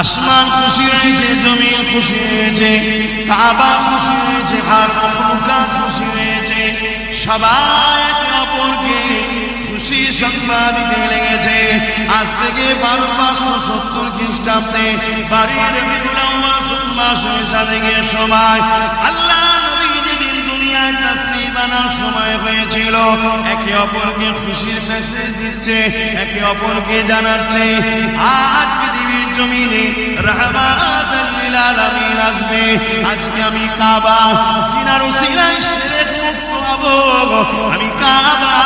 আসমান খুশি হয়েছে, জমিন খুশি হয়েছে, কাবা খুশি হয়েছে আর মখলুকা খুশি হয়েছে, সবাই অপরকে খুশি সংবাদ দিতে লেগেছে। আজ থেকে বারো পাঁচশো সত্তর খ্রিস্টাব্দে বাড়ির মাস হয়েছে থেকে সময়, আল্লাহ দুনিয়ায় আনার সময় হয়েছিল। একে অপরকে খুশির মেসেজ দিচ্ছে, একে অপরকে জানাচ্ছে। আজ পৃথিবীর জমিনে আলামিন আসবে। আজকে আমি কাবা জিনার উসিলায় আমি কাবা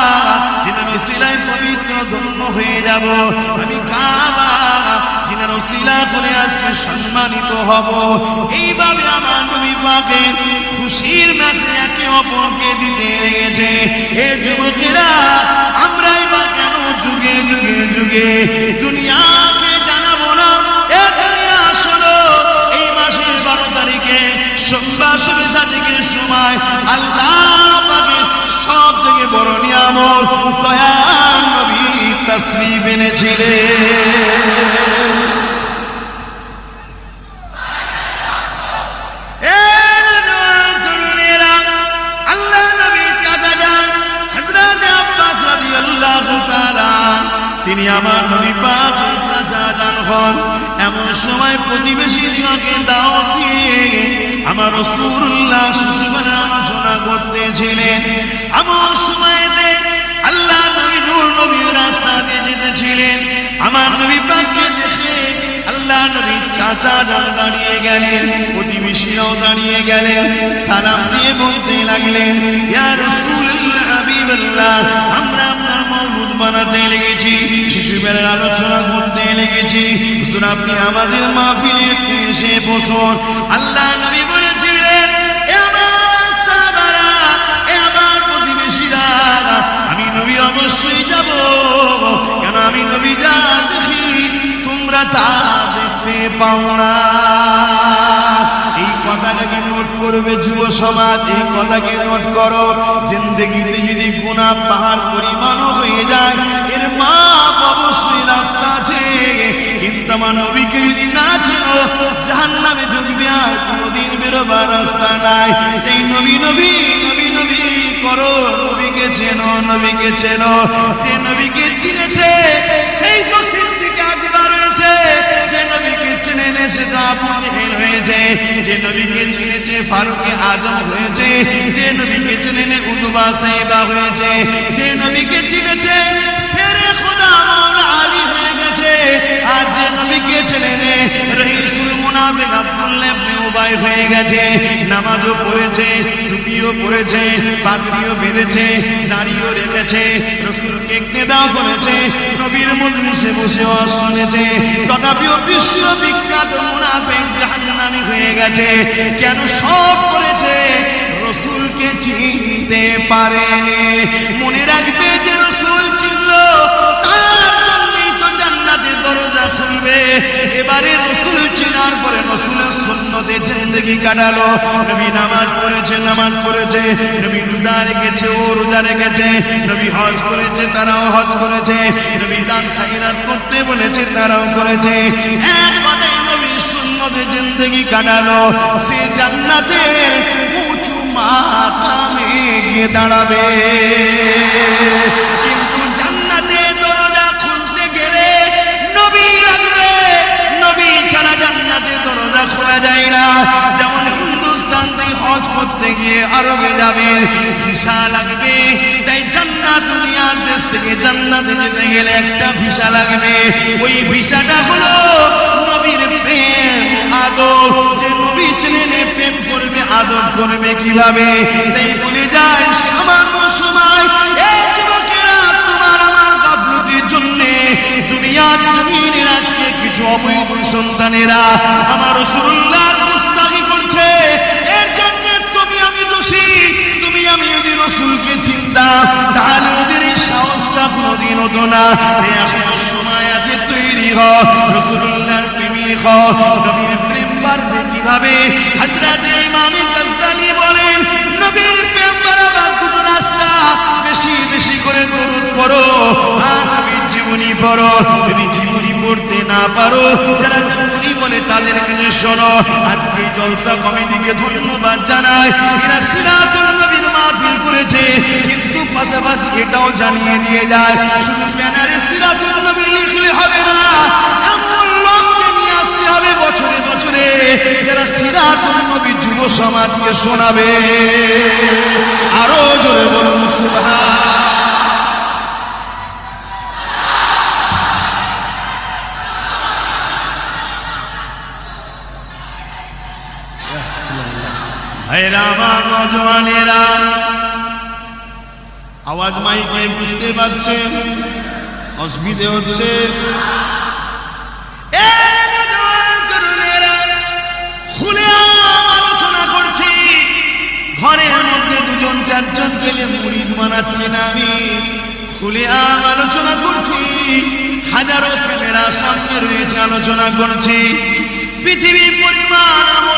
জিনার উসিলায় পবিত্র ধন্য হয়ে যাব। আমি কাবা জিনার উসিলা করে আজকে সম্মানিত হব। এইভাবে আমার নবী পাকের খুশির মেসেজ একে অপরকে দিতে লেগেছে। এ যুবকেরা আমরাই বা কেন যুগে যুগে যুগে দুনিয়াকে না? দুনিয়া এই মাসের বারো তারিখে সোমবার শুভেচ্ছা থেকে সময় আল্লাহ পাকে সব থেকে বড় নিয়ামত দয়াল নবী তসলিম এনেছিলেন। তিনি আমার নবী পাক হন। এমন সময় প্রতিবেশী দিনকে দাওয়াত দিয়ে আমার রসুল্লাহ শ্বশুরের আলোচনা করতেছিলেন। এমন সময়তে আল্লাহ নবী নূর নবী রাস্তা দিয়ে যেতেছিলেন। আমার নবী পাককে দেখে আল্লাহ নবী চাচা যান দাঁড়িয়ে গেলেন, প্রতিবেশীরাও দাঁড়িয়ে গেলেন, সালাম দিয়ে বলতে লাগলেন, ইয়া রাসূলুল্লাহ আপনি আমাদের মাহফিলে এসে বসুন। আল্লাহ নবী বলেছিলেন আমার প্রতিবেশীরা, আমি নবী অবশ্যই যাব। কেন আমি নবী যা দেখি, তোমরা তা দেখতে পাও না। সমাজ এই কথাকে নোট করো। জিন্দগিতে যদি গুণা পাহাড় পরিমাণ হয়ে যায়, এর মা অবশ্যই রাস্তা আছে। কিন্তু আমার নবীকে যদি না ছিল জাহান নামে ঢুকবে আর কোনোদিন বেরোবার রাস্তা নাই। এই নবী নবী নবী নবী করো, নবীকে চেনো নবীকে চেনো। যে নবীকে চিনেছে, সেই তো যে নবীকে চিনেছে, ফারুকে আজম হয়েছে। যে নবীকে চিনে নে উদবা সাইবা হয়েছে। যে নবীকে চিনেছে, সেরে খোদা মাওলা আলী হয়ে গেছে। আর যে নবীকে নে রহিসুল মুনাফিক আব্দুল্লাহ উবাই হয়ে গেছে, নামাজও পড়েছে, টুপিও পড়েছে পাগড়িও বেঁধেছে, দাড়িও রেখেছে, রসুলকে কেদাও করেছে, নবীর মজলিসে বসে শুনেছে। তথাপিও বিশ্ব বিখ্যাত মুনাফিক হয়ে গেছে। কেন সব করেছে? রসুলকে চিনতে পারেনি। মনে রাখবে যে দরজা খুলবে এবারে রসুল চিনার পরে রসুলের সুন্নতে জিন্দগি কাটালো। নবী নামাজ পড়েছে নামাজ পড়েছে। নবী রোজা রেখেছে, ও রোজা রেখেছে। নবী হজ করেছে, তারাও হজ করেছে। নবী দান খাইরাত করতে বলেছে, তারাও করেছে। এক কথায় জিন্দগি কাটালো। সে জান্নাতের উঁচু মাকামে গিয়ে দাঁড়াবে। আরবে যাবে, ভিসা লাগবে। তাই জান্নাত দুনিয়ার দেশ থেকে জান্নাতে যেতে গেলে একটা ভিসা লাগবে। ওই ভিসাটা হলো নবীর প্রেম আদব যে নবী ছিলেন প্রেম করবে আদব করবে কীভাবে? তাই বলে যায় আমার সময় এই আমার গাফলতির জন্য দুনিয়ার জমিনের আজকে কিছু অবৈধ সন্তানেরা, আমার রসুল্লাহ তাহলে ওদের এই সাহসটা কোনোদিন হতো না। এখনও সময় আছে তৈরি হ রসুল্লাহর প্রেমী হ, নবীর প্রেম পারবে কীভাবে? হাজরাতে ইমামে গাজ্জালি বলেন, নবীর প্রেম দুটো রাস্তা? বেশি বেশি করে দূর করো আর নবীর জীবনী পড়ো, যদি জীবনী পড়তে না পারো, যারা জীবনী বলে তাদের কাছে শোনো। আজকে জলসা কমিটিকে ধন্যবাদ জানাই। এরা সিরাতুল নবীর মাহফিল করেছে, কিন্তু পাশাপাশি এটাও জানিয়ে দিয়ে যায়, শুধু ব্যানারে সিরাতুল নবী লিখলে হবে না, এমন লোককে নিয়ে আসতে হবে বছরে বছরে, যারা সিরাতুল নবী যুব সমাজকে শোনাবে। আরও জোরে বলুন, সুবহান। ভাইরা আমার নজওয়ানেরা, আওয়াজ মাইকে বুঝতে পারছে, অসুবিধে হচ্ছে। আলোচনা করছি। দুজন চারজন আমি। খুলে আলোচনা করছি, হাজারো সামনে রয়েছে আলোচনা করছি। পৃথিবীর পরিমাণ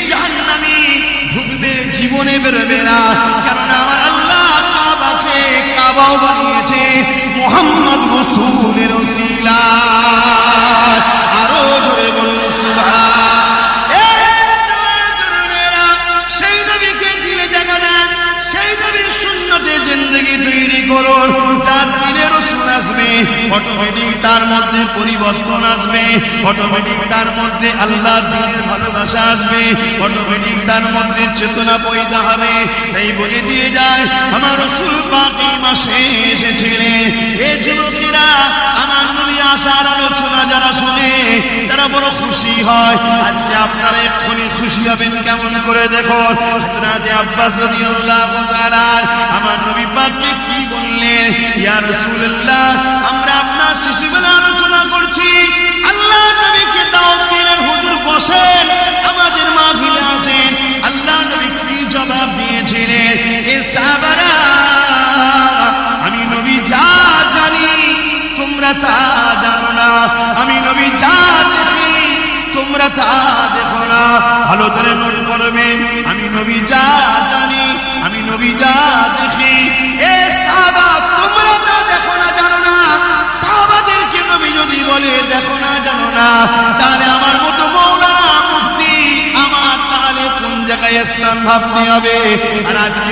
জীবনে বেরোবে না। কারণ আমার আল্লাহ কাবাকে কাবাও বানিয়েছে। মোহাম্মদ রসুলের ওসিলা। অটোমেটিক তার মধ্যে পরিবর্তন আসবে অটোমেটিক তার মধ্যে আল্লাহ দিনের ভালোবাসা আসবে অটোমেটিক তার মধ্যে চেতনা পয়দা হবে। তাই বলে দিয়ে যায়, আমার রসুল পাকি মাসে এসেছিলেন। এ যুবকেরা, আমার নবী আসার আলোচনা যারা শুনে, তারা বড় খুশি হয়। আজকে আপনারা এক্ষুনি খুশি হবেন কেমন করে দেখো? হযরত আব্বাস রাদিয়াল্লাহু তাআলা, আমার নবী পাককে কি বললেন? ইয়া রাসূলুল্লাহ বসেন আমাদের মাহফিলে আসেন। আল্লাহ নবী কি জবাব দিয়েছিলেন? এ সাহাবারা, আমি নবী যা জানি, তোমরা তা জানো না। আমি নবী যা দেখি তোমরা তা দেখো না। ভালো করে নোট করবেন, আমি নবী যা জানি, আমি নবী যা দেখি। এ সাবা তোমরা তা দেখো না, জানো না। সাহাবাদেরকে নবী যদি বলে, দেখো না, জানো না। তাহলে আমার মতো মৌলানা ইসলাম ভাবতে হবে। আর আজকে